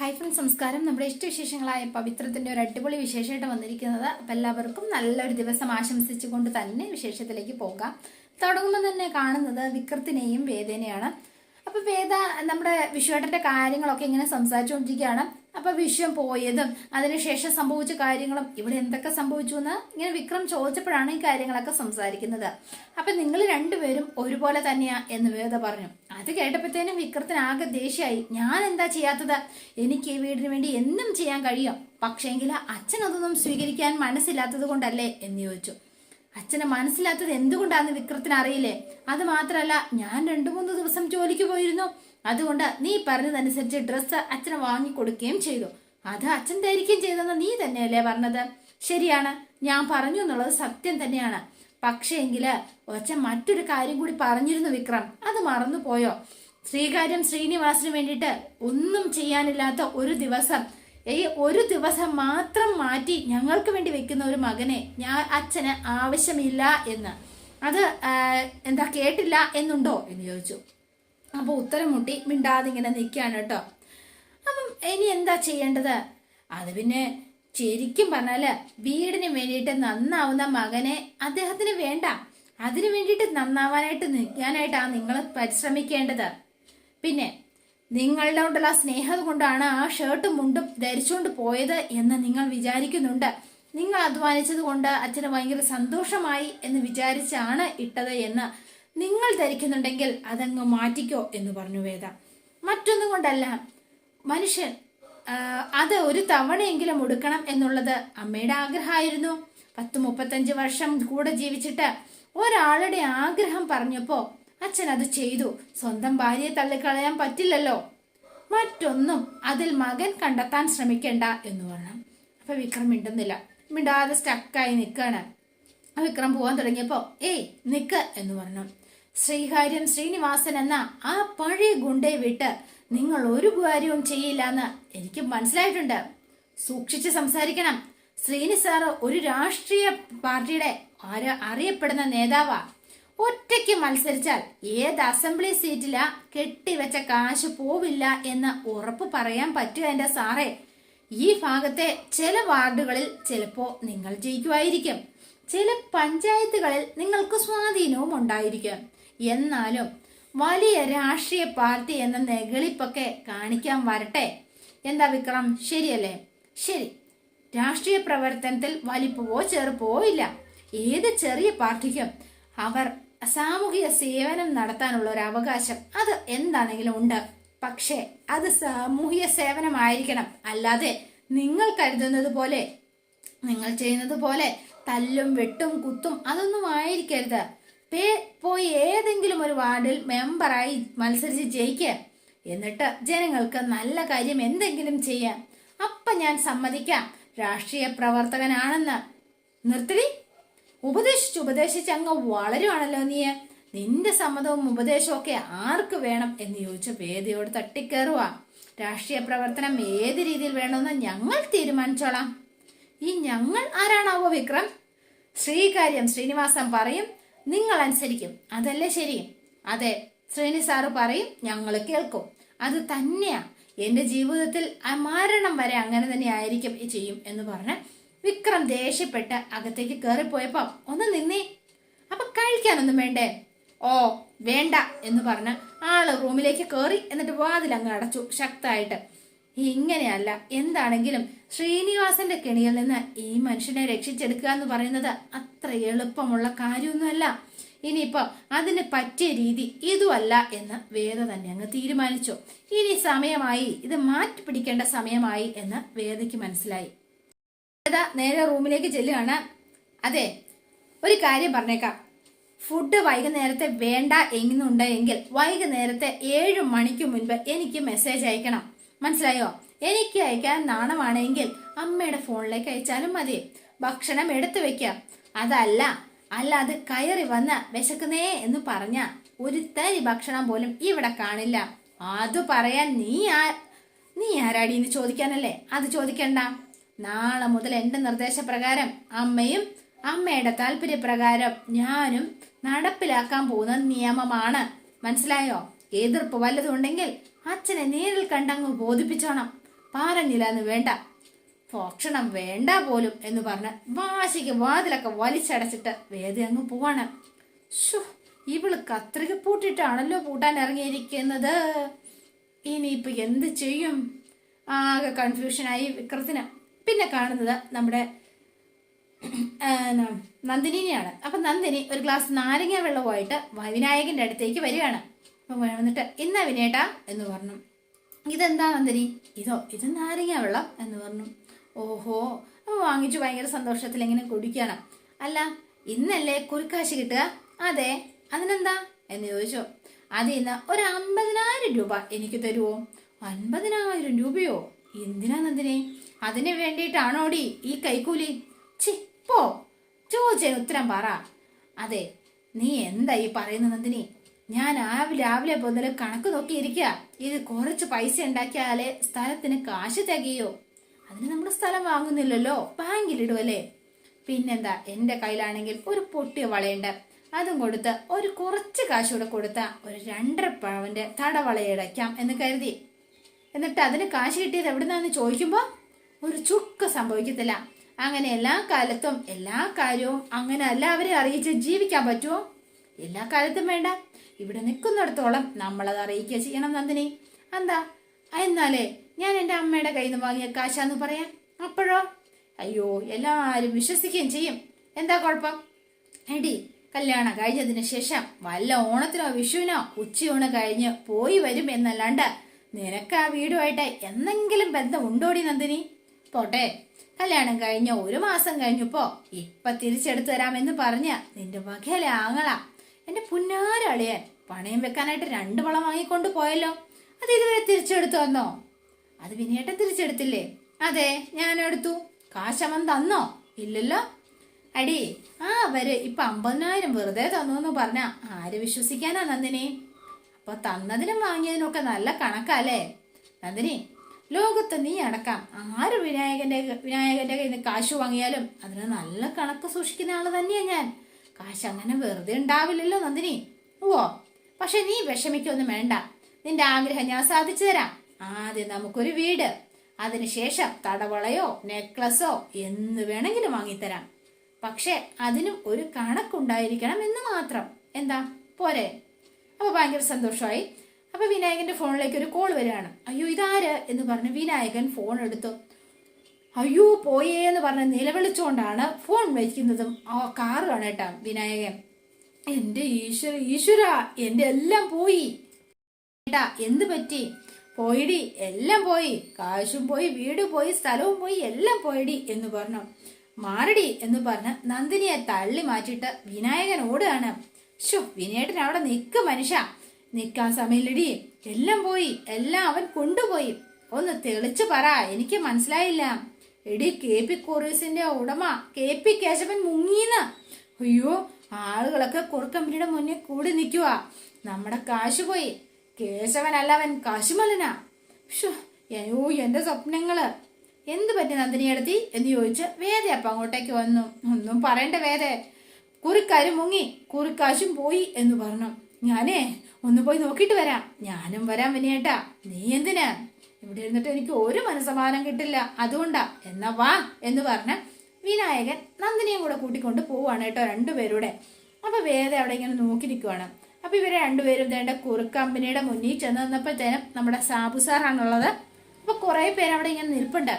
Hi friends നമസ്കാരം. നമ്മുടെ ഇഷ്ടവിശേഷങ്ങളായ പവിത്രത്തിന്റെ ഒരു അടിപൊളി വിശേഷമായിട്ട് വന്നിരിക്കുന്നത്. അപ്പം എല്ലാവർക്കും നല്ലൊരു ദിവസം ആശംസിച്ചുകൊണ്ട് തന്നെ വിശേഷത്തിലേക്ക് പോകാം. തുടങ്ങുമ്പോൾ തന്നെ കാണുന്നത് വിക്രത്തിനെയും വേദനയാണ്. അപ്പൊ വേദ നമ്മുടെ വിശ്വേട്ടന്റെ കാര്യങ്ങളൊക്കെ ഇങ്ങനെ സംസാരിച്ചുകൊണ്ടിരിക്കുകയാണ് അപ്പൊ വിശ്വം പോയതും അതിനുശേഷം സംഭവിച്ച കാര്യങ്ങളും ഇവിടെ എന്തൊക്കെ സംഭവിച്ചു എന്ന് ഇങ്ങനെ വിക്രം ചോദിച്ചപ്പോഴാണ് ഈ കാര്യങ്ങളൊക്കെ സംസാരിക്കുന്നത്. അപ്പൊ നിങ്ങൾ രണ്ടുപേരും ഒരുപോലെ തന്നെയാ എന്ന് വേദ പറഞ്ഞു. അത് കേട്ടപ്പോഴത്തേനും വിക്രത്തിന് ആകെ ദേഷ്യമായി. ഞാൻ എന്താ ചെയ്യാത്തത്? എനിക്ക് ഈ വീടിന് വേണ്ടി എന്നും ചെയ്യാൻ കഴിയും. പക്ഷേങ്കിൽ അച്ഛൻ അതൊന്നും സ്വീകരിക്കാൻ മനസ്സില്ലാത്തത് കൊണ്ടല്ലേ? എന്ന് ചോദിച്ചു. അച്ഛനെ മനസ്സിലാത്തത് എന്തുകൊണ്ടാന്ന് വിക്രത്തിന് അറിയില്ലേ? അത് മാത്രല്ല ഞാൻ രണ്ടു മൂന്ന് ദിവസം ജോലിക്ക് പോയിരുന്നു. അതുകൊണ്ട് നീ പറഞ്ഞതനുസരിച്ച് ഡ്രസ്സ് അച്ഛനെ വാങ്ങിക്കൊടുക്കുകയും ചെയ്തു. അത് അച്ഛൻ ധരിക്കുകയും ചെയ്തെന്ന് നീ തന്നെയല്ലേ പറഞ്ഞത്? ശരിയാണ്. ഞാൻ പറഞ്ഞു എന്നുള്ളത് സത്യം തന്നെയാണ്. പക്ഷേ എങ്കിൽ അച്ഛൻ മറ്റൊരു കാര്യം കൂടി പറഞ്ഞിരുന്നു വിക്രം. അത് മറന്നുപോയോ? ശ്രീകാര്യം ശ്രീനിവാസിന് വേണ്ടിയിട്ട് ഒന്നും ചെയ്യാനില്ലാത്ത ഒരു ദിവസം ഈ ഒരു ദിവസം മാത്രം മാറ്റി ഞങ്ങൾക്ക് വേണ്ടി വെക്കുന്ന ഒരു മകനെ ഞാൻ അച്ഛന് ആവശ്യമില്ല എന്ന്. അത് എന്താ കേട്ടില്ല എന്നുണ്ടോ എന്ന് ചോദിച്ചു. അപ്പോൾ ഉത്തരം മുട്ടി മിണ്ടാതെ ഇങ്ങനെ നിൽക്കുകയാണ് കേട്ടോ. അപ്പം ഇനി എന്താ ചെയ്യേണ്ടത്? അത് പിന്നെ ശരിക്കും പറഞ്ഞാൽ വീടിന് വേണ്ടിയിട്ട് നന്നാവുന്ന മകനെ അദ്ദേഹത്തിന് വേണ്ട. അതിനു വേണ്ടിയിട്ട് നന്നാവാനായിട്ട് നിൽക്കാനായിട്ടാണ് നിങ്ങൾ പരിശ്രമിക്കേണ്ടത്. പിന്നെ നിങ്ങളുടെ കൊണ്ടുള്ള സ്നേഹം കൊണ്ടാണ് ആ ഷർട്ട് മുണ്ടും ധരിച്ചുകൊണ്ട് പോയത് എന്ന് നിങ്ങൾ വിചാരിക്കുന്നുണ്ട്. നിങ്ങൾ അധ്വാനിച്ചത് കൊണ്ട് അച്ഛന് ഭയങ്കര സന്തോഷമായി എന്ന് വിചാരിച്ചാണ് ഇട്ടത് എന്ന് നിങ്ങൾ ധരിക്കുന്നുണ്ടെങ്കിൽ അതങ്ങ് മാറ്റിക്കോ എന്ന് പറഞ്ഞു വേദ. മറ്റൊന്നും കൊണ്ടല്ല. മനുഷ്യൻ അത് ഒരു തവണയെങ്കിലും ഉടുക്കണം എന്നുള്ളത് അമ്മയുടെ ആഗ്രഹമായിരുന്നു. പത്ത് മുപ്പത്തഞ്ച് വർഷം കൂടെ ജീവിച്ചിട്ട് ഒരാളുടെ ആഗ്രഹം പറഞ്ഞപ്പോ അച്ഛൻ അത് ചെയ്തു. സ്വന്തം ഭാര്യയെ തള്ളിക്കളയാൻ പറ്റില്ലല്ലോ. മറ്റൊന്നും അതിൽ മകൻ കണ്ടെത്താൻ ശ്രമിക്കണ്ട എന്ന് പറഞ്ഞു. അപ്പൊ വിക്രം മിണ്ടുന്നില്ല. മിണ്ടാതെ സ്റ്റക്കായി നിൽക്കാണ് ആ വിക്രം പോവാൻ തുടങ്ങിയപ്പോ ഏയ് നിക്ക് എന്ന് പറഞ്ഞു. ശ്രീഹാര്യം ശ്രീനിവാസൻ എന്ന ആ പഴയ ഗുണ്ടയെ വിട്ട് നിങ്ങൾ ഒരു കാര്യവും ചെയ്യില്ല എന്ന് എനിക്ക് മനസ്സിലായിട്ടുണ്ട്. സൂക്ഷിച്ച് സംസാരിക്കണം. ശ്രീനി സാറ് ഒരു രാഷ്ട്രീയ പാർട്ടിയുടെ അറിയപ്പെടുന്ന നേതാവാ. ഒറ്റയ്ക്ക് മത്സരിച്ചാൽ ഏത് അസംബ്ലി സീറ്റിലാ കെട്ടിവെച്ച കാശ് പോവില്ല എന്ന് ഉറപ്പ് പറയാൻ പറ്റുക എന്റെ സാറേ. ഈ ഭാഗത്തെ ചില വാർഡുകളിൽ ചിലപ്പോ നിങ്ങൾ ജയിക്കുമായിരിക്കും. ചില പഞ്ചായത്തുകളിൽ നിങ്ങൾക്ക് സ്വാധീനവും ഉണ്ടായിരിക്കും. എന്നാലും വലിയ രാഷ്ട്രീയ പാർട്ടി എന്ന നെഗളിപ്പൊക്കെ കാണിക്കാൻ വരട്ടെ. എന്താ വിക്രം? ശരിയല്ലേ? ശരി. രാഷ്ട്രീയ പ്രവർത്തനത്തിൽ വലിപ്പോ ചെറുപ്പോ ഇല്ല. ഏത് ചെറിയ പാർട്ടിക്കും അവർ സാമൂഹിക സേവനം നടത്താനുള്ള ഒരു അവകാശം അത് എന്താണെങ്കിലും ഉണ്ട്. പക്ഷേ അത് സാമൂഹിക സേവനമായിരിക്കണം. അല്ലാതെ നിങ്ങൾ കരുതുന്നത് പോലെ നിങ്ങൾ ചെയ്യുന്നത് പോലെ തല്ലും വെട്ടും കുത്തും അതൊന്നും ആയിരിക്കരുത്. പേ പോയി ഏതെങ്കിലും ഒരു വാർഡിൽ മെമ്പറായി മത്സരിച്ച് ജയിക്കുക എന്നിട്ട് ജനങ്ങൾക്ക് നല്ല കാര്യം എന്തെങ്കിലും ചെയ്യാം. അപ്പൊ ഞാൻ സമ്മതിക്കാം. രാഷ്ട്രീയ പ്രവർത്തകനാണെന്ന്. നിർത്തടി? ഉപദേശിച്ച് ഉപദേശിച്ച് അങ്ങ് വളരുവാണല്ലോ നീ നിന്റെ സമ്മതവും ഉപദേശവും ഒക്കെ ആർക്ക് വേണം എന്ന് ചോദിച്ചു വേദിയോട് തട്ടിക്കേറുക രാഷ്ട്രീയ പ്രവർത്തനം ഏത് രീതിയിൽ വേണമെന്ന് ഞങ്ങൾ തീരുമാനിച്ചോളാം. ഈ ഞങ്ങൾ ആരാണാവോ വിക്രം? ശ്രീകാര്യം ശ്രീനിവാസൻ പറയും നിങ്ങൾ അനുസരിക്കും. അതല്ലേ ശരി? അതെ ശ്രീനി സാറ് പറയും ഞങ്ങൾ കേൾക്കും. അത് തന്നെയാ. എന്റെ ജീവിതത്തിൽ മരണം വരെ അങ്ങനെ തന്നെ ആയിരിക്കും ചെയ്യും എന്ന് പറഞ്ഞ് വിക്രം ദേഷ്യപ്പെട്ട് അകത്തേക്ക് കയറിപ്പോയപ്പോ ഒന്ന് നിന്നേ. അപ്പൊ കഴിക്കാനൊന്നും വേണ്ടേ? ഓ വേണ്ട എന്ന് പറഞ്ഞ് ആൾ റൂമിലേക്ക് കയറി എന്നിട്ട് വാതിൽ അങ്ങ് അടച്ചു ശക്തമായിട്ട്. ഇങ്ങനെയല്ല എന്താണെങ്കിലും ശ്രീനിവാസന്റെ കെണിയിൽ നിന്ന് ഈ മനുഷ്യനെ രക്ഷിച്ചെടുക്കുക എന്ന് പറയുന്നത് അത്ര എളുപ്പമുള്ള കാര്യമൊന്നുമല്ല. ഇനിയിപ്പോ അതിന് പറ്റിയ രീതി ഇതുമല്ല എന്ന് വേദ തന്നെ അങ്ങ് തീരുമാനിച്ചു. ഇനി സമയമായി ഇത് മാറ്റി പിടിക്കേണ്ട സമയമായി എന്ന് വേദയ്ക്ക് മനസ്സിലായി. നേരെ റൂമിലേക്ക് ചെല്ലുകയാണ്. അതെ ഒരു കാര്യം പറഞ്ഞേക്കാം. ഫുഡ് വൈകുന്നേരത്തെ വേണ്ട എന്നുണ്ടെങ്കിൽ വൈകുന്നേരത്തെ ഏഴ് മണിക്ക് മുൻപ് എനിക്ക് മെസ്സേജ് അയക്കണം. മനസ്സിലായോ? എനിക്ക് അയക്കാൻ നാണമാണെങ്കിൽ അമ്മയുടെ ഫോണിലേക്ക് അയച്ചാലും മതി. ഭക്ഷണം എടുത്തു വെക്കാം അതല്ല അല്ലാതെ കയറി വന്ന് വിശക്കുന്നേ എന്ന് പറഞ്ഞ ഒരു തരി ഭക്ഷണം പോലും ഇവിടെ കാണില്ല. അത് പറയാൻ നീ ആ നീ ആരാടി എന്ന് ചോദിക്കാനല്ലേ? അത് ചോദിക്കണ്ട. നാളെ മുതൽ എന്റെ നിർദ്ദേശപ്രകാരം അമ്മയും അമ്മയുടെ താല്പര്യപ്രകാരം ഞാനും നടപ്പിലാക്കാൻ പോകുന്ന നിയമമാണ്. മനസ്സിലായോ? എതിർപ്പ് വല്ലതുണ്ടെങ്കിൽ അച്ഛനെ നേരിൽ കണ്ടങ്ങ് ബോധിപ്പിച്ചോണം. പറഞ്ഞില്ല എന്ന് വേണ്ട. ഭക്ഷണം വേണ്ട പോലും എന്ന് പറഞ്ഞ് വാശിക്ക് വാതിലൊക്കെ വലിച്ചടച്ചിട്ട് വേദി അങ്ങ് പോവാണ്. ഷോ ഇവൾ കത്രിക പൂട്ടിട്ടാണല്ലോ പൂട്ടാൻ ഇറങ്ങിയിരിക്കുന്നത്. ഇനിയിപ്പോ എന്ത് ചെയ്യും? ആകെ കൺഫ്യൂഷനായി വിക്രത്തിന്. പിന്നെ കാണുന്നത് നമ്മുടെ നന്ദിനിയാണ് അപ്പൊ നന്ദിനി ഒരു ഗ്ലാസ് നാരങ്ങ വെള്ളവുമായിട്ട് വിനായകന്റെ അടുത്തേക്ക് വരികയാണ്. അപ്പൊ വന്നിട്ട് ഇന്ന വിനേട്ടാ എന്ന് പറഞ്ഞു. ഇതെന്താ നന്ദിനി? ഇതോ ഇത് നാരങ്ങ വെള്ളം എന്ന് പറഞ്ഞു. ഓഹോ അപ്പൊ വാങ്ങിച്ചു. ഭയങ്കര സന്തോഷത്തിൽ എങ്ങനെ കുടിക്കുകയാണ്. അല്ല ഇന്നല്ലേ കുറിക്കാശ് കിട്ടുക? അതെ അതിനെന്താ? എന്ന് ചോദിച്ചോ. അത് ഇന്ന് ഒരു അമ്പതിനായിരം രൂപ എനിക്ക് തരുമോ അൻപതിനായിരം രൂപയോ? എന്തിനാ നന്ദിനി? അതിന് വേണ്ടിയിട്ടാണോടി ഈ കൈക്കൂലി? ഛി പോ. ചോദിച്ചതിന് ഉത്തരം പറ. അതെ നീ എന്താ ഈ പറയുന്നത് നന്ദിനി? ഞാൻ ആ രാവിലെ മുതൽ കണക്ക് നോക്കിയിരിക്ക. ഇത് കുറച്ച് പൈസ ഉണ്ടാക്കിയാലേ സ്ഥലത്തിന് കാശ് തികയോ. അതിന് നമ്മൾ സ്ഥലം വാങ്ങുന്നില്ലല്ലോ ബാങ്കിലിടുവല്ലേ? പിന്നെന്താ എന്റെ കയ്യിലാണെങ്കിൽ ഒരു പൊട്ടിയ വളയുണ്ട്. അതും കൊടുത്ത് ഒരു കുറച്ച് കാശ് കൂടെ കൊടുത്ത ഒരു രണ്ടര പവന്റെ തടവളയടയ്ക്കാം എന്ന് കരുതി. എന്നിട്ട് അതിന് കാശ് കിട്ടിയത് എവിടുന്നാന്ന് ചോദിക്കുമ്പോ ഒരു ചുക്ക് സംഭവിക്കത്തില്ല. അങ്ങനെ എല്ലാ കാലത്തും എല്ലാ കാര്യവും അങ്ങനെ എല്ലാവരെയും അറിയിച്ച് ജീവിക്കാൻ പറ്റുമോ എല്ലാ കാലത്തും വേണ്ട. ഇവിടെ നിൽക്കുന്നിടത്തോളം നമ്മളത് അറിയിക്കുക ചെയ്യണം നന്ദിനി. എന്താ? എന്നാലേ ഞാൻ എന്റെ അമ്മയുടെ കയ്യിൽ നിന്ന് വാങ്ങിയ കാശാന്ന് പറയാം അപ്പോഴോ? അയ്യോ എല്ലാവരും വിശ്വസിക്കുകയും ചെയ്യും. എന്താ കുഴപ്പം? എടി കല്യാണം കഴിഞ്ഞതിന് ശേഷം വല്ല ഓണത്തിനോ വിഷുവിനോ ഉച്ചയൂണ് കഴിഞ്ഞ് പോയി വരും എന്നല്ലാണ്ട് നിനക്ക് ആ വീടുമായിട്ട് എന്തെങ്കിലും ബന്ധം ഉണ്ടോടി നന്ദിനി? പോട്ടെ. കല്യാണം കഴിഞ്ഞ ഒരു മാസം കഴിഞ്ഞപ്പോ ഇപ്പൊ തിരിച്ചെടുത്തു തരാമെന്ന് പറഞ്ഞ നിന്റെ വകയിലെ ആങ്ങള എന്റെ പുന്നാരളിയൻ പണയം വെക്കാനായിട്ട് രണ്ട് വളം വാങ്ങിക്കൊണ്ട് പോയല്ലോ. അത് ഇതുവരെ തിരിച്ചെടുത്തു വന്നോ അത് വിനേട്ടൻ തിരിച്ചെടുത്തില്ലേ? അതെ ഞാൻ എടുത്തു കാശവൻ തന്നോ? ഇല്ലല്ലോ. അടി ആ അവർ ഇപ്പൊ അമ്പതിനായിരം വെറുതെ തന്നു എന്ന് പറഞ്ഞ ആര് വിശ്വസിക്കാനാ നന്ദിനി? അപ്പൊ തന്നതിനും വാങ്ങിയതിനൊക്കെ നല്ല കണക്കല്ലേ നന്ദിനി ലോകത്ത് നീ അടക്കാം ആര് വിനായകന്റെ വിനായകന്റെ കയ്യിൽ നിന്ന് കാശ് വാങ്ങിയാലും അതിന് നല്ല കണക്ക് സൂക്ഷിക്കുന്ന ആൾ തന്നെയാ ഞാൻ. കാശ് അങ്ങനെ വെറുതെ ഉണ്ടാവില്ലല്ലോ നന്ദിനി. ഓ പക്ഷെ നീ വിഷമിക്കൊന്നും വേണ്ട. നിന്റെ ആഗ്രഹം ഞാൻ സാധിച്ചു തരാം. ആദ്യം നമുക്കൊരു വീട്. അതിനുശേഷം തടവളയോ നെക്ലസോ എന്ന് വേണമെങ്കിലും വാങ്ങിത്തരാം. പക്ഷെ അതിനും ഒരു കണക്കുണ്ടായിരിക്കണം എന്ന് മാത്രം. എന്താ? പോരെ. അപ്പൊ ഭയങ്കര സന്തോഷമായി. അപ്പൊ വിനായകന്റെ ഫോണിലേക്ക് ഒരു കോൾ വരികയാണ്. അയ്യോ ഇതാര്? എന്ന് പറഞ്ഞ് വിനായകൻ ഫോൺ എടുത്തു. അയ്യോ പോയേ എന്ന് പറഞ്ഞ് നിലവിളിച്ചുകൊണ്ടാണ് ഫോൺ വയ്ക്കുന്നതും ആ കാറ് കാണേട്ടാ വിനായകൻ. എന്റെ ഈശ്വര ഈശ്വര എന്റെ എല്ലാം പോയി. ഏട്ടാ എന്ത് പറ്റി? പോയിടി എല്ലാം പോയി. കാശും പോയി വീട് പോയി സ്ഥലവും പോയി എല്ലാം പോയിടി എന്ന് പറഞ്ഞു. മാറടി എന്ന് പറഞ്ഞ് നന്ദിനിയെ തള്ളി മാറ്റിയിട്ട് വിനായകൻ ഓടുകയാണ്. ഷോ വിനേട്ടൻ അവിടെ നിൽക്ക് മനുഷ്യ. നിൽക്കാൻ സമയമില്ലടി എല്ലാം പോയി. എല്ലാം അവൻ കൊണ്ടുപോയി. ഒന്ന് തെളിച്ചു പറ. എനിക്ക് മനസ്സിലായില്ല. എടി കെ പി കൊറീസിന്റെ ഉടമ. കെ പി കേശവൻ മുങ്ങീന്ന്. അയ്യോ ആളുകളൊക്കെ കുറുക്കമ്പനിയുടെ മുന്നിൽ കൂടി നിൽക്കുക നമ്മുടെ കാശ് പോയി. കേശവനല്ല അവൻ കാശുമലനാ. അയ്യോ എന്റെ സ്വപ്നങ്ങൾ. എന്ത് പറ്റി നന്ദിനിയടത്തി എന്ന് ചോദിച്ച് വേദ അപ്പം അങ്ങോട്ടേക്ക് വന്നു. ഒന്നും പറയണ്ട വേദ. കുറിക്കാരും മുങ്ങി. കുറിക്കാശും പോയി എന്ന് പറഞ്ഞു. ഞാനേ ഒന്ന് പോയി നോക്കിയിട്ട് വരാം. ഞാനും വരാം വിനയേട്ടാ. നീ എന്തിനാ? ഇവിടെ ഇരുന്നിട്ട് എനിക്ക് ഒരു മനസ്സമാനം കിട്ടില്ല. അതുകൊണ്ടാ. എന്നാ വാ എന്ന് പറഞ്ഞ വിനായകൻ നന്ദിനിയും കൂടെ കൂട്ടിക്കൊണ്ട് പോവാണ് കേട്ടോ രണ്ടുപേരുടെ. അപ്പൊ വേദ അവിടെ ഇങ്ങനെ നോക്കി നിൽക്കുവാണ് അപ്പൊ ഇവരെ രണ്ടുപേരും വേണ്ട കുറുക്കമ്പനിയുടെ മുന്നിൽ ചെന്ന് നിന്നപ്പോഴത്തേനും നമ്മുടെ സാബു സാറാണുള്ളത് അപ്പൊ കുറെ പേര് അവിടെ ഇങ്ങനെ നിൽപ്പുണ്ട്.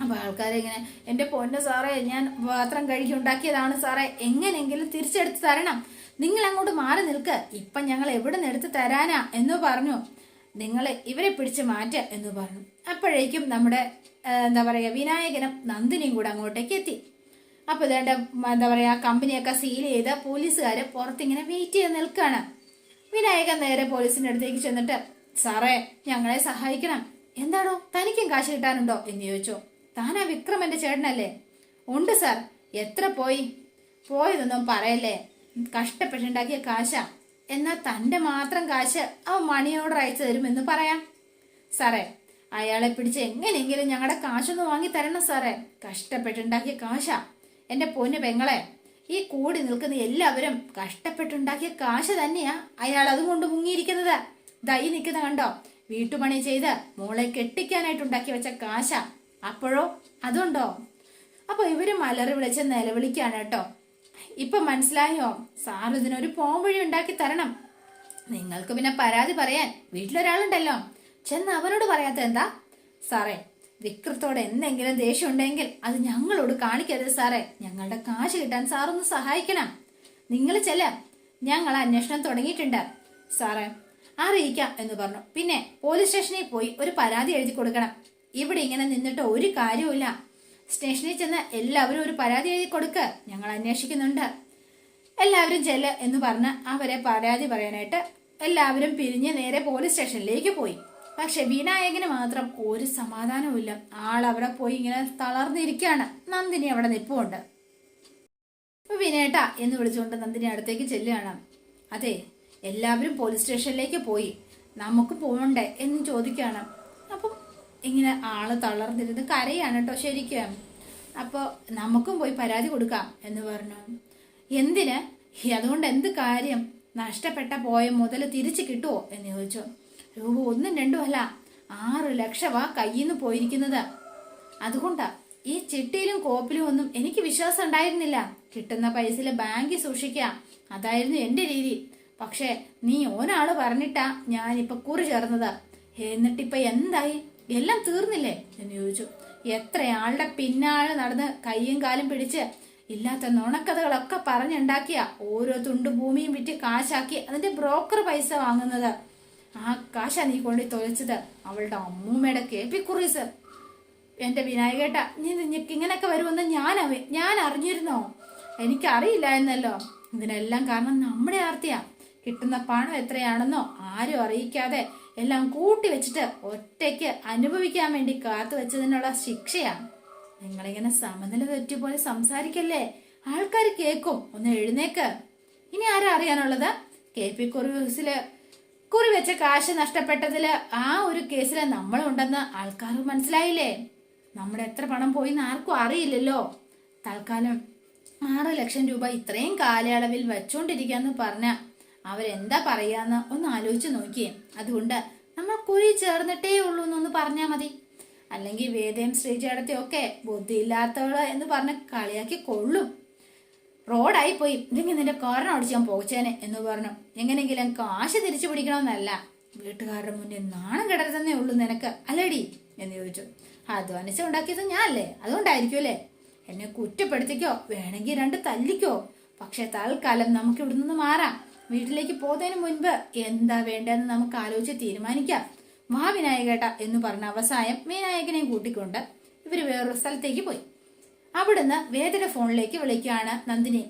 അപ്പൊ ആൾക്കാരെ ഇങ്ങനെ എന്റെ പൊന്ന് സാറേ ഞാൻ പാത്രം കഴുകി ഉണ്ടാക്കിയതാണ് സാറേ എങ്ങനെയെങ്കിലും തിരിച്ചെടുത്ത് തരണം. നിങ്ങൾ അങ്ങോട്ട് മാറി നിൽക്ക്. ഇപ്പൊ ഞങ്ങൾ എവിടെ നിന്ന് തരാനാ എന്ന് പറഞ്ഞു. നിങ്ങൾ ഇവരെ പിടിച്ച് മാറ്റ എന്ന് പറഞ്ഞു. അപ്പോഴേക്കും നമ്മുടെ എന്താ പറയുക വിനായകനും നന്ദിനിയും കൂടെ അങ്ങോട്ടേക്ക് എത്തി. അപ്പോൾ ഇതേണ്ട എന്താ പറയുക കമ്പനിയൊക്കെ സീൽ ചെയ്ത് പോലീസുകാര് പുറത്തിങ്ങനെ വെയിറ്റ് ചെയ്ത് നിൽക്കുകയാണ് വിനായകൻ നേരെ പോലീസിന്റെ അടുത്തേക്ക് ചെന്നിട്ട് സാറേ ഞങ്ങളെ സഹായിക്കണം. എന്താണോ തനിക്കും കാശ് കിട്ടാനുണ്ടോ? എന്ന് ചോദിച്ചു. താനാ വിക്രമന്റെ ചേട്ടനല്ലേ? ഉണ്ട് സാർ. എത്ര പോയി? പോയതൊന്നും പറയല്ലേ. കഷ്ടപ്പെട്ടുണ്ടാക്കിയ കാശാ. എന്നാ തന്റെ മാത്രം കാശ് അവൻ മണി ഓർഡർ അയച്ചു തരുമെന്ന് പറയാം. സാറേ അയാളെ പിടിച്ച് എങ്ങനെയെങ്കിലും ഞങ്ങളുടെ കാശൊന്ന് വാങ്ങി തരണം സാറേ. കഷ്ടപ്പെട്ടുണ്ടാക്കിയ കാശാ. എന്റെ പൊന്നു പെങ്ങളെ ഈ കൂടി നിൽക്കുന്ന എല്ലാവരും കഷ്ടപ്പെട്ടുണ്ടാക്കിയ കാശ് തന്നെയാ അയാൾ അതുകൊണ്ട് മുങ്ങിയിരിക്കുന്നത്. ദൈ നിൽക്കുന്ന കണ്ടോ? വീട്ടുപണി ചെയ്ത് മോളെ കെട്ടിക്കാനായിട്ട് ഉണ്ടാക്കി വെച്ച കാശ. അപ്പോഴോ? അതുണ്ടോ? അപ്പൊ ഇവർ മലറി വിളിച്ച് നിലവിളിക്കാണ് കേട്ടോ. ഇപ്പൊ മനസ്സിലായോ? സാർ ഇതിനൊരു പോംവഴി ഉണ്ടാക്കി തരണം. നിങ്ങൾക്ക് പിന്നെ പരാതി പറയാൻ വീട്ടിലൊരാളുണ്ടല്ലോ. ചെന്ന് അവരോട് പറയാത്ത എന്താ? സാറേ വിക്രത്തോടെ എന്തെങ്കിലും ദേഷ്യം ഉണ്ടെങ്കിൽ അത് ഞങ്ങളോട് കാണിക്കരുത് സാറേ. ഞങ്ങളുടെ കാശ് കിട്ടാൻ സാറൊന്ന് സഹായിക്കണം. നിങ്ങൾ ചെല്ല. ഞങ്ങൾ അന്വേഷണം തുടങ്ങിയിട്ടുണ്ട്. സാറേ അറിയിക്കാം എന്ന് പറഞ്ഞു. പിന്നെ പോലീസ് സ്റ്റേഷനിൽ പോയി ഒരു പരാതി എഴുതി കൊടുക്കണം. ഇവിടെ ഇങ്ങനെ നിന്നിട്ട് ഒരു കാര്യവുമില്ല. സ്റ്റേഷനിൽ ചെന്ന് എല്ലാവരും ഒരു പരാതി എഴുതി കൊടുക്ക. ഞങ്ങൾ അന്വേഷിക്കുന്നുണ്ട്. എല്ലാവരും ചെല്ല് എന്ന് പറഞ്ഞ് അവരെ പരാതി പറയാനായിട്ട് എല്ലാവരും പിരിഞ്ഞ് നേരെ പോലീസ് സ്റ്റേഷനിലേക്ക് പോയി. പക്ഷെ വിനായകന് മാത്രം ഒരു സമാധാനവുമില്ല. ആൾ അവിടെ പോയി ഇങ്ങനെ തളർന്നിരിക്കുകയാണ്. നന്ദിനി അവിടെ നിൽപ്പുണ്ട് വിനേട്ട എന്ന് വിളിച്ചുകൊണ്ട് നന്ദിനി അടുത്തേക്ക് ചെല്ലുകയാണ്. അതെ എല്ലാവരും പോലീസ് സ്റ്റേഷനിലേക്ക് പോയി. നമുക്ക് പോകണ്ടേ എന്ന് ചോദിക്കുകയാണ്. ഇങ്ങനെ ആൾ തളർന്നിരുന്ന് കരയാണ് കേട്ടോ ശരിക്കും. അപ്പോൾ നമുക്കും പോയി പരാതി കൊടുക്കാം എന്ന് പറഞ്ഞു. എന്തിന്? അതുകൊണ്ട് എന്ത് കാര്യം? നഷ്ടപ്പെട്ട പോയ മുതൽ തിരിച്ചു കിട്ടുമോ എന്ന് ചോദിച്ചു. രൂപ ഒന്നും രണ്ടും അല്ല ആറ് ലക്ഷമാ കയ്യിൽ നിന്ന് പോയിരിക്കുന്നത്. അതുകൊണ്ടാ ഈ ചിട്ടിയിലും കോപ്പിലും ഒന്നും എനിക്ക് വിശ്വാസം ഉണ്ടായിരുന്നില്ല. കിട്ടുന്ന പൈസയിൽ ബാങ്കിൽ സൂക്ഷിക്കാം. അതായിരുന്നു എന്റെ രീതി. പക്ഷേ നീ ഓനാൾ പറഞ്ഞിട്ടാ ഞാനിപ്പൊ കുറി ചേർന്നത്. എന്നിട്ടിപ്പൊ എന്തായി? എല്ലാം തീർന്നില്ലേ? എന്ന് ചോദിച്ചു. എത്ര ആളുടെ പിന്നാലെ നടന്ന് കയ്യും കാലും പിടിച്ച് ഇല്ലാത്ത നുണക്കഥകളൊക്കെ പറഞ്ഞുണ്ടാക്കിയ ഓരോ തുണ്ട് ഭൂമിയും വിറ്റ് കാശാക്കി അതിന്റെ ബ്രോക്കർ പൈസ വാങ്ങുന്നത്. ആ കാശാ നീ കൊണ്ടി തൊലച്ചത് അവളുടെ അമ്മൂമ്മയുടെ കെ പി കുറീസ്. എന്റെ വിനായകേട്ട നീ നിനക്ക് ഇങ്ങനെയൊക്കെ വരുമെന്ന് ഞാൻ ഞാൻ അറിഞ്ഞിരുന്നോ എനിക്കറിയില്ല എന്നല്ലോ. ഇതിനെല്ലാം കാരണം നമ്മുടെ ആർത്തിയാ. കിട്ടുന്ന പണം എത്രയാണെന്നോ ആരും അറിയിക്കാതെ എല്ലാം കൂട്ടി വെച്ചിട്ട് ഒറ്റയ്ക്ക് അനുഭവിക്കാൻ വേണ്ടി കാത്തു വെച്ചതിനുള്ള ശിക്ഷയാണ്. നിങ്ങളിങ്ങനെ സമനില തെറ്റിപ്പോലെ സംസാരിക്കല്ലേ? ആൾക്കാർ കേൾക്കും. ഒന്ന് എഴുന്നേക്ക്. ഇനി ആരാ അറിയാനുള്ളത്? കെ പി കുറിവസിൽ കുറി വെച്ച കാശ് നഷ്ടപ്പെട്ടതിൽ ആ ഒരു കേസിൽ നമ്മളുണ്ടെന്ന് ആൾക്കാർ മനസ്സിലായില്ലേ? നമ്മുടെ എത്ര പണം പോയി എന്ന് ആർക്കും അറിയില്ലല്ലോ. തൽക്കാലം ആറ് ലക്ഷം രൂപ ഇത്രയും കാലയളവിൽ വെച്ചോണ്ടിരിക്കാന്ന് പറഞ്ഞ അവരെന്താ പറയാന്ന് ഒന്ന് ആലോചിച്ച് നോക്കിയേ. അതുകൊണ്ട് നമ്മൾ കുഴി ചേർന്നിട്ടേ ഉള്ളൂ എന്നൊന്ന് പറഞ്ഞാ മതി. അല്ലെങ്കിൽ വേദയും ശ്രീചേടത്തെ ഒക്കെ ബുദ്ധിയില്ലാത്തവൾ എന്ന് പറഞ്ഞ് കളിയാക്കി കൊള്ളും. റോഡായി പോയി ഇല്ലെങ്കിൽ നിന്റെ കാരണം അടിച്ച് ഞാൻ പോച്ചേനെ എന്ന് പറഞ്ഞു. എങ്ങനെങ്കിലും കാശ് തിരിച്ചു പിടിക്കണമെന്നല്ല. വീട്ടുകാരുടെ മുന്നിൽ നാണം കിടരുതെന്നേ ഉള്ളൂ നിനക്ക്. അല്ലേടി? എന്ന് ചോദിച്ചു. അധ്വാനിച്ച് ഉണ്ടാക്കിയത് ഞാനല്ലേ? അതുകൊണ്ടായിരിക്കും അല്ലേ? എന്നെ കുറ്റപ്പെടുത്തിക്കോ? വേണമെങ്കിൽ രണ്ട് തല്ലിക്കോ? പക്ഷെ തൽക്കാലം നമുക്ക് ഇവിടെ നിന്ന് മാറാം. വീട്ടിലേക്ക് പോകുന്നതിന് മുൻപ് എന്താ വേണ്ടതെന്ന് നമുക്ക് ആലോചിച്ച് തീരുമാനിക്കാം. വാ വിനായകേട്ട എന്ന് പറഞ്ഞ അവസാനം വിനായകനെയും കൂട്ടിക്കൊണ്ട് ഇവർ വേറൊരു സ്ഥലത്തേക്ക് പോയി. അവിടുന്ന് വേദയുടെ ഫോണിലേക്ക് വിളിക്കുകയാണ് നന്ദിനി.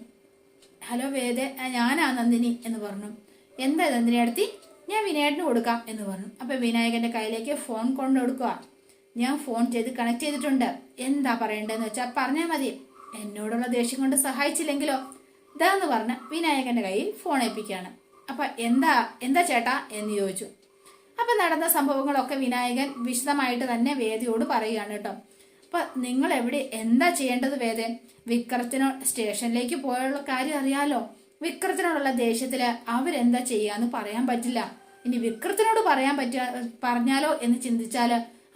ഹലോ വേദ ഞാനാ നന്ദിനി എന്ന് പറഞ്ഞു. എന്താ നന്ദിനി അടുത്തി ഞാൻ വിനായകന് കൊടുക്കാം എന്ന് പറഞ്ഞു. അപ്പൊ വിനായകന്റെ കയ്യിലേക്ക് ഫോൺ കൊണ്ടു കൊടുക്കുക. ഞാൻ ഫോൺ ചെയ്ത് കണക്ട് ചെയ്തിട്ടുണ്ട്. എന്താ പറയണ്ടെന്ന് വെച്ചാൽ പറഞ്ഞാൽ മതി. എന്നോടുള്ള ദേഷ്യം കൊണ്ട് സഹായിച്ചില്ലെങ്കിലോ? ഇതാന്ന് പറഞ്ഞ് വിനായകന്റെ കയ്യിൽ ഫോൺ ഏൽപ്പിക്കുകയാണ്. അപ്പൊ എന്താ എന്താ ചേട്ടാ എന്ന് ചോദിച്ചു. അപ്പൊ നടന്ന സംഭവങ്ങളൊക്കെ വിനായകൻ വിശദമായിട്ട് തന്നെ വേദിയോട് പറയുകയാണ് കേട്ടോ. അപ്പൊ നിങ്ങൾ എവിടെ എന്താ ചെയ്യേണ്ടത് വേദൻ വിക്രത്തിനോ സ്റ്റേഷനിലേക്ക് പോയുള്ള കാര്യം അറിയാലോ. വിക്രത്തിനോടുള്ള ദേഷ്യത്തിൽ അവരെന്താ ചെയ്യാന്ന് പറയാൻ പറ്റില്ല. ഇനി വിക്രത്തിനോട് പറയാൻ പറ്റാ പറഞ്ഞാലോ എന്ന് ചിന്തിച്ചാൽ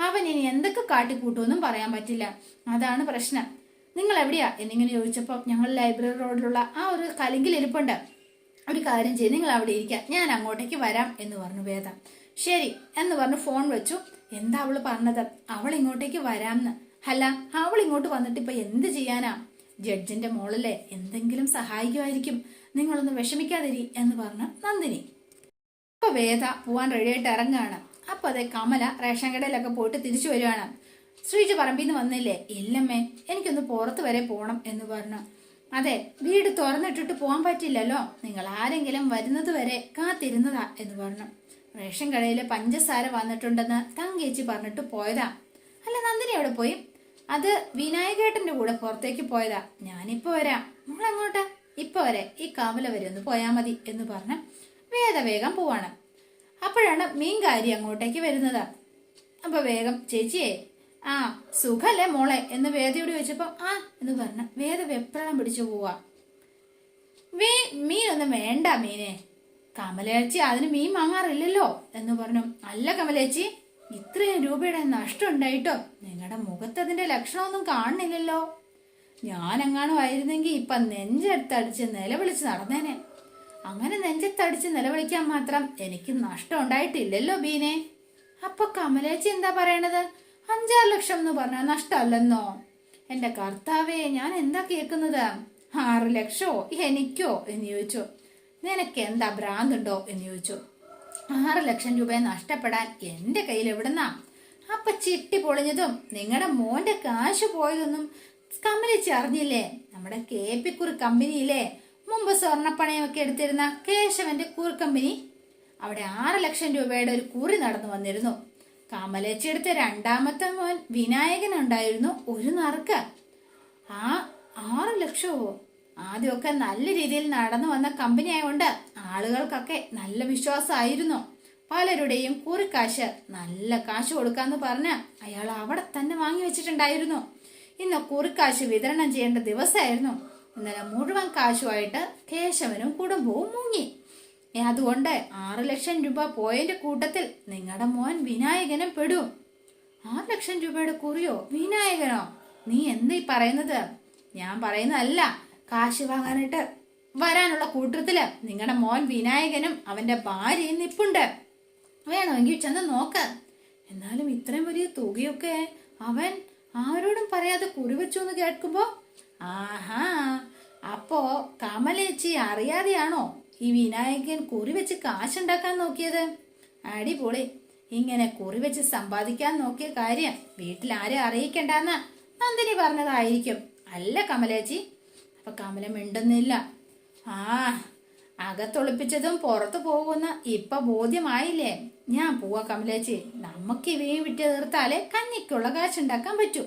അവൻ ഇനി എന്തൊക്കെ കാട്ടിക്കൂട്ടുമെന്നും പറയാൻ പറ്റില്ല. അതാണ് പ്രശ്നം. നിങ്ങൾ എവിടെയാ എന്നിങ്ങനെ ചോദിച്ചപ്പോൾ ഞങ്ങൾ ലൈബ്രറി റോഡിലുള്ള ആ ഒരു കലിങ്കിൽ ഇരിപ്പുണ്ട്. ഒരു കാര്യം ചെയ്ത് നിങ്ങൾ അവിടെ ഇരിക്കുക ഞാൻ അങ്ങോട്ടേക്ക് വരാം എന്ന് പറഞ്ഞു വേദ. ശരി എന്ന് പറഞ്ഞു ഫോൺ വെച്ചു. എന്താ അവൾ പറഞ്ഞത്? അവൾ ഇങ്ങോട്ടേക്ക് വരാമെന്ന്. അല്ല അവൾ ഇങ്ങോട്ട് വന്നിട്ട് ഇപ്പൊ എന്ത് ചെയ്യാനാ? ജഡ്ജിന്റെ മോളല്ലേ എന്തെങ്കിലും സഹായിക്കുമായിരിക്കും. നിങ്ങളൊന്ന് വിഷമിക്കാതിരി എന്ന് പറഞ്ഞു നന്ദിനി. അപ്പൊ വേദ പോവാൻ റെഡിയായിട്ട് ഇറങ്ങുകയാണ് അപ്പൊ അതെ കമല റേഷൻ കടയിലൊക്കെ പോയിട്ട് തിരിച്ചു വരുവാണ്. ശ്രീജ പറമ്പിന്ന് വന്നില്ലേ? ഇല്ലമ്മേ എനിക്കൊന്ന് പുറത്ത് വരെ പോണം എന്ന് പറഞ്ഞു. അതെ വീട് തുറന്നിട്ടിട്ട് പോകാൻ പറ്റില്ലല്ലോ. നിങ്ങൾ ആരെങ്കിലും വരുന്നത് വരെ കാത്തിരുന്നതാ എന്ന് പറഞ്ഞു. റേഷൻ കടയിലെ പഞ്ചസാര വന്നിട്ടുണ്ടെന്ന് തങ്കേച്ചി പറഞ്ഞിട്ട് പോയതാ. അല്ല നന്ദിനി എവിടെ പോയി? അത് വിനായകേട്ടന്റെ കൂടെ പുറത്തേക്ക് പോയതാ. ഞാനിപ്പോ വരാം. മോളെങ്ങോട്ടാ? ഇപ്പൊ വരെ ഈ കാവല വരെ ഒന്ന് പോയാ മതി എന്ന് പറഞ്ഞ് വേഗ വേഗം പോവാണ്. അപ്പോഴാണ് മീൻകാരി അങ്ങോട്ടേക്ക് വരുന്നത്. അപ്പൊ വേഗം ചേച്ചിയെ ആ സുഖല്ലേ മോളെ? എന്ന് വേദയോട് ചോദിച്ചപ്പോ ആ എന്ന് പറഞ്ഞ. വേദ വെപ്രാളം പിടിച്ചു പോവാ. വേ മീനൊന്നും വേണ്ട മീനെ. കമലേച്ചി അതിന് മീൻ വാങ്ങാറില്ലല്ലോ എന്ന് പറഞ്ഞു. അല്ല കമലേച്ചി ഇത്രയും രൂപയുടെ നഷ്ടം ഉണ്ടായിട്ടോ? നിങ്ങളുടെ മുഖത്ത് അതിന്റെ ലക്ഷണമൊന്നും കാണുന്നില്ലല്ലോ. ഞാൻ ഞാനെങ്ങാനും ആയിരുന്നെങ്കിൽ ഇപ്പൊ നെഞ്ചെടുത്തടിച്ച് നിലവിളിച്ച് നടന്നേനെ. അങ്ങനെ നെഞ്ചത്തടിച്ച് നിലവിളിക്കാൻ മാത്രം എനിക്ക് നഷ്ടം ഉണ്ടായിട്ടില്ലല്ലോ ബീനെ. അപ്പൊ കമലേച്ചി എന്താ പറയണത്? അഞ്ചാറ് ലക്ഷം എന്ന് പറഞ്ഞാൽ നഷ്ടമല്ലെന്നോ? എന്റെ കർത്താവേ ഞാൻ എന്താ കേൾക്കുന്നത്? ആറ് ലക്ഷോ? എനിക്കോ? എന്ന് ചോദിച്ചു. നിനക്ക് എന്താ ഭ്രാന്തുണ്ടോ? എന്ന് ചോദിച്ചു. ആറ് ലക്ഷം രൂപയെ നഷ്ടപ്പെടാൻ എന്റെ കയ്യിൽ എവിടുന്നാ? അപ്പൊ ചിട്ടി പൊളിഞ്ഞതും നിങ്ങളുടെ മോന്റെ കാശ് പോയതൊന്നും കമ്പനി അറിഞ്ഞില്ലേ നമ്മുടെ കെ പി കുറി കമ്പനിയിലെ മുമ്പ് സ്വർണപ്പണയമൊക്കെ എടുത്തിരുന്ന കേശവന്റെ കുറി കമ്പനി. അവിടെ ആറ് ലക്ഷം രൂപയുടെ ഒരു കുറി നടന്നു വന്നിരുന്നു. കമലേച്ചി എടുത്ത രണ്ടാമത്തെ മോൻ വിനായകൻ ഉണ്ടായിരുന്നു ഒരു നറുക്ക്. ആ ആറ് ലക്ഷമോ ആദ്യമൊക്കെ നല്ല രീതിയിൽ നടന്നു വന്ന കമ്പനി ആയതുകൊണ്ട് ആളുകൾക്കൊക്കെ നല്ല വിശ്വാസമായിരുന്നു. പലരുടെയും കുറിക്കാശ് നല്ല കാശ് കൊടുക്കാന്ന് പറഞ്ഞ് അയാൾ അവിടെ തന്നെ വാങ്ങി വെച്ചിട്ടുണ്ടായിരുന്നു. ഇന്ന് കുറിക്കാശ് വിതരണം ചെയ്യേണ്ട ദിവസമായിരുന്നു. ഇന്നലെ മുഴുവൻ കാശുമായിട്ട് കേശവനും കുടുംബവും മുങ്ങി. അതുകൊണ്ട് ആറ് ലക്ഷം രൂപ പോയതിന്റെ കൂട്ടത്തിൽ നിങ്ങളുടെ മോൻ വിനായകനും പെടും. ആറ് ലക്ഷം രൂപയുടെ കുറിയോ? വിനായകനോ? നീ എന്താ പറയുന്നത്? ഞാൻ പറയുന്നതല്ല. കാശ് വാങ്ങാനായിട്ട് വരാനുള്ള കൂട്ടത്തിൽ നിങ്ങളുടെ മോൻ വിനായകനും അവന്റെ ഭാര്യയും നിപ്പുണ്ട്. വേണമെങ്കിൽ ചെന്ന് നോക്ക്. എന്നാലും ഇത്രയും വലിയ തുകയൊക്കെ അവൻ ആരോടും പറയാതെ കുറിവെച്ചു എന്ന് കേൾക്കുമ്പോ ആഹാ അപ്പോ കമലേച്ചി അറിയാതെയാണോ ഈ വിനായകൻ കുറിവെച്ച് കാശുണ്ടാക്കാൻ നോക്കിയത്? അടിപൊളി. ഇങ്ങനെ കുറി വെച്ച് സമ്പാദിക്കാൻ നോക്കിയ കാര്യം വീട്ടിൽ ആരെ അറിയിക്കണ്ടെന്ന് നന്ദിനി പറഞ്ഞതായിരിക്കും. അല്ല കമലേച്ചി അപ്പൊ കമല മിണ്ടുന്നില്ല. ആ അകത്തൊളിപ്പിച്ചതും പുറത്തു പോകുന്ന ഇപ്പൊ ബോധ്യമായില്ലേ? ഞാൻ പോവാ കമലേച്ചി. നമുക്ക് ഇവയും വിറ്റ് തീർത്താലേ കഞ്ഞിക്കുള്ള കാശുണ്ടാക്കാൻ പറ്റൂ.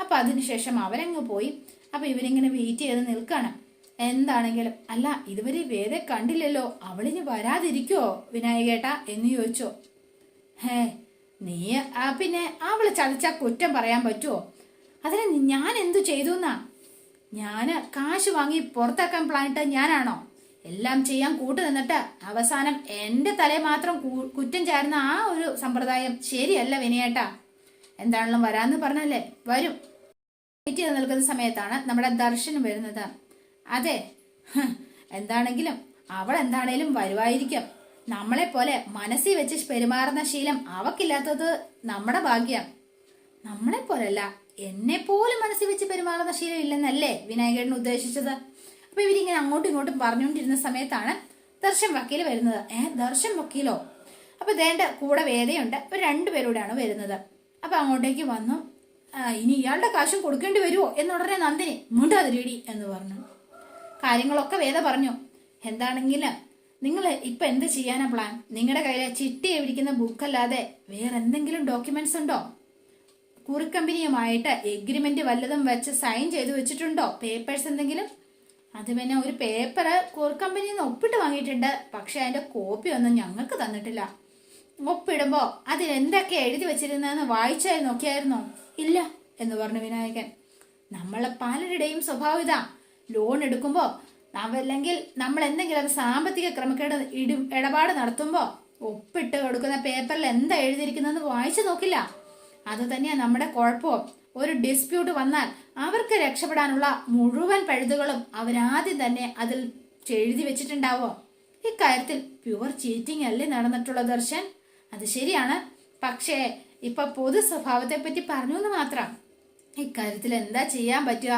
അപ്പൊ അതിനുശേഷം അവരങ്ങ് പോയി. അപ്പൊ ഇവരിങ്ങനെ വെയിറ്റ് ചെയ്ത് നിൽക്കാണ്. എന്താണെങ്കിലും അല്ല ഇതുവരെ വേറെ കണ്ടില്ലല്ലോ അവളിനി വരാതിരിക്കോ വിനായകേട്ട എന്ന് ചോദിച്ചോ. ഹേ നീ പിന്നെ അവൾ ചതിച്ച കുറ്റം പറയാൻ പറ്റുമോ അതിന് ഞാൻ എന്തു ചെയ്തു എന്നാ ഞാൻ കാശ് വാങ്ങി പുറത്താക്കാൻ പ്ലാനിട്ട് ഞാനാണോ? എല്ലാം ചെയ്യാൻ കൂട്ടു നിന്നിട്ട് അവസാനം എന്റെ തലേ മാത്രം കുറ്റം ചേർന്ന ആ ഒരു സമ്പ്രദായം ശരിയല്ല വിനയേട്ടാ. എന്താണെങ്കിലും വരാന്ന് പറഞ്ഞല്ലേ വരും. നിൽക്കുന്ന സമയത്താണ് നമ്മുടെ ദർശനം വരുന്നത്. അതെ. എന്താണെങ്കിലും അവൾ എന്താണേലും വരുവായിരിക്കും. നമ്മളെ പോലെ മനസ്സിൽ വെച്ച് പെരുമാറുന്ന ശീലം അവക്കില്ലാത്തത് നമ്മുടെ ഭാഗ്യം. നമ്മളെ പോലല്ല എന്നെ പോലും മനസ്സിൽ വെച്ച് പെരുമാറുന്ന ശീലം ഇല്ലെന്നല്ലേ വിനായകേടൻ ഉദ്ദേശിച്ചത്? അപ്പൊ ഇവരിങ്ങനെ അങ്ങോട്ടും ഇങ്ങോട്ടും പറഞ്ഞുകൊണ്ടിരുന്ന സമയത്താണ് ദർശൻ വക്കീൽ വരുന്നത്. ഏ ദർശൻ വക്കീലോ? അപ്പൊ ദേണ്ട കൂടെ വേദയുണ്ട്. ഇവർ രണ്ടുപേരൂടെയാണ് വരുന്നത്. അപ്പൊ അങ്ങോട്ടേക്ക് വന്നു. ഇനി ഇയാളുടെ കാശും കൊടുക്കേണ്ടി വരുമോ എന്നുടനെ നന്ദിനി മുണ്ടാതിരിടി എന്ന് പറഞ്ഞു. കാര്യങ്ങളൊക്കെ വേദ പറഞ്ഞു. എന്താണെങ്കിലും നിങ്ങൾ ഇപ്പൊ എന്ത് ചെയ്യാനാ പ്ലാൻ നിങ്ങളുടെ കയ്യിലെ ചിട്ടി എവിടിക്കുന്ന ബുക്കല്ലാതെ വേറെ എന്തെങ്കിലും ഡോക്യുമെന്റ്സ് ഉണ്ടോ? കുറുക്കമ്പനിയുമായിട്ട് എഗ്രിമെന്റ് വല്ലതും വെച്ച് സൈൻ ചെയ്ത് വെച്ചിട്ടുണ്ടോ? പേപ്പേഴ്സ് എന്തെങ്കിലും? അത് പിന്നെ ഒരു പേപ്പർ കുറിക്കമ്പനിയിൽ നിന്ന് ഒപ്പിട്ട് വാങ്ങിയിട്ടുണ്ട്. പക്ഷെ അതിന്റെ കോപ്പി ഒന്നും ഞങ്ങൾക്ക് തന്നിട്ടില്ല. ഒപ്പിടുമ്പോ അതിൽ എന്തൊക്കെ എഴുതി വെച്ചിരുന്നതെന്ന് വായിച്ചായിരുന്നു നോക്കിയായിരുന്നോ? ഇല്ല എന്ന് പറഞ്ഞു വിനായകൻ. നമ്മളെ പലരുടെയും സ്വഭാവം ഇതാ. ലോൺ എടുക്കുമ്പോ അല്ലെങ്കിൽ നമ്മൾ എന്തെങ്കിലും ഒരു സാമ്പത്തിക ക്രമക്കേട് ഇടി ഇടപാട് നടത്തുമ്പോ ഒപ്പിട്ട് കൊടുക്കുന്ന പേപ്പറിൽ എന്താ എഴുതിയിരിക്കുന്നതെന്ന് വായിച്ചു നോക്കില്ല. അത് തന്നെയാ നമ്മുടെ കുഴപ്പവും ഒരു ഡിസ്പ്യൂട്ട് വന്നാൽ അവർക്ക് രക്ഷപ്പെടാനുള്ള മുഴുവൻ പഴുതുകളും അവരാദ്യം തന്നെ അതിൽ എഴുതി വെച്ചിട്ടുണ്ടാവോ? ഇക്കാര്യത്തിൽ പ്യുവർ ചീറ്റിംഗ് അല്ലേ നടന്നിട്ടുള്ള ദർശൻ? അത് ശരിയാണ്. പക്ഷേ ഇപ്പൊ പൊതു സ്വഭാവത്തെ പറ്റി പറഞ്ഞു എന്ന് മാത്രം. ഇക്കാര്യത്തിൽ എന്താ ചെയ്യാൻ പറ്റുക?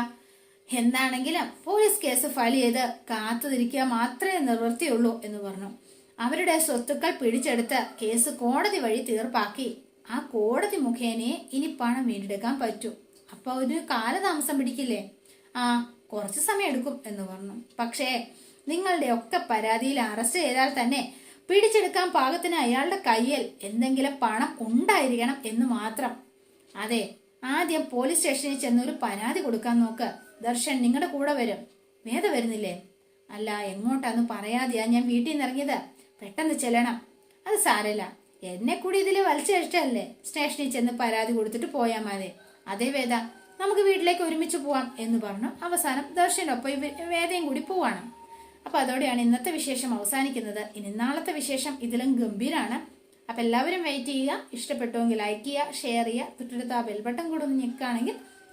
എന്താണെങ്കിലും പോലീസ് കേസ് ഫയൽ ചെയ്ത് കാത്തുതിരിക്കുക മാത്രമേ നിവൃത്തിയുള്ളൂ എന്ന് പറഞ്ഞു. അവരുടെ സ്വത്തുക്കൾ പിടിച്ചെടുത്ത് കേസ് കോടതി വഴി തീർപ്പാക്കി. ആ കോടതി മുഖേനയെ ഇനി പണം വീണ്ടെടുക്കാൻ പറ്റൂ. അപ്പൊ ഒരു കാലതാമസം പിടിക്കില്ലേ? ആ കുറച്ച് സമയം എടുക്കും എന്ന് പറഞ്ഞു. പക്ഷേ നിങ്ങളുടെ ഒക്കെ പരാതിയിൽ അറസ്റ്റ് ചെയ്താൽ തന്നെ പിടിച്ചെടുക്കാൻ പാകത്തിന് അയാളുടെ കയ്യിൽ എന്തെങ്കിലും പണം ഉണ്ടായിരിക്കണം എന്ന് മാത്രം. അതെ ആദ്യം പോലീസ് സ്റ്റേഷനിൽ ചെന്ന് ഒരു പരാതി കൊടുക്കാൻ നോക്ക്. ദർശൻ നിങ്ങളുടെ കൂടെ വരും. മേധ വരുന്നില്ലേ? അല്ല എങ്ങോട്ടാന്ന് പറയാതെയാ ഞാൻ വീട്ടിൽ നിന്ന് ഇറങ്ങിയത് പെട്ടെന്ന് ചെല്ലണം. അത് സാരല്ല. എന്നെ കൂടി ഇതിൽ വലിച്ചിഷ്ടമല്ലേ സ്റ്റേഷനിൽ ചെന്ന് പരാതി കൊടുത്തിട്ട് പോയാൽ മതി. അതേ വേദ നമുക്ക് വീട്ടിലേക്ക് ഒരുമിച്ച് പോവാം എന്ന് പറഞ്ഞു അവസാനം ദർശനൊപ്പം വേദയും കൂടി പോവാണ്. അപ്പോൾ അതോടെയാണ് ഇന്നത്തെ വിശേഷം അവസാനിക്കുന്നത്. ഇനി നാളത്തെ വിശേഷം ഇതിലും ഗംഭീരാണ്. അപ്പോൾ എല്ലാവരും വെയിറ്റ് ചെയ്യുക. ഇഷ്ടപ്പെട്ടുവെങ്കിൽ ലൈക്ക് ചെയ്യുക ഷെയർ ചെയ്യുക. തൊട്ടടുത്ത് ആ ബെൽബട്ടൺ കൂടെ ഒന്ന് ഞെക്കുകയാണെങ്കിൽ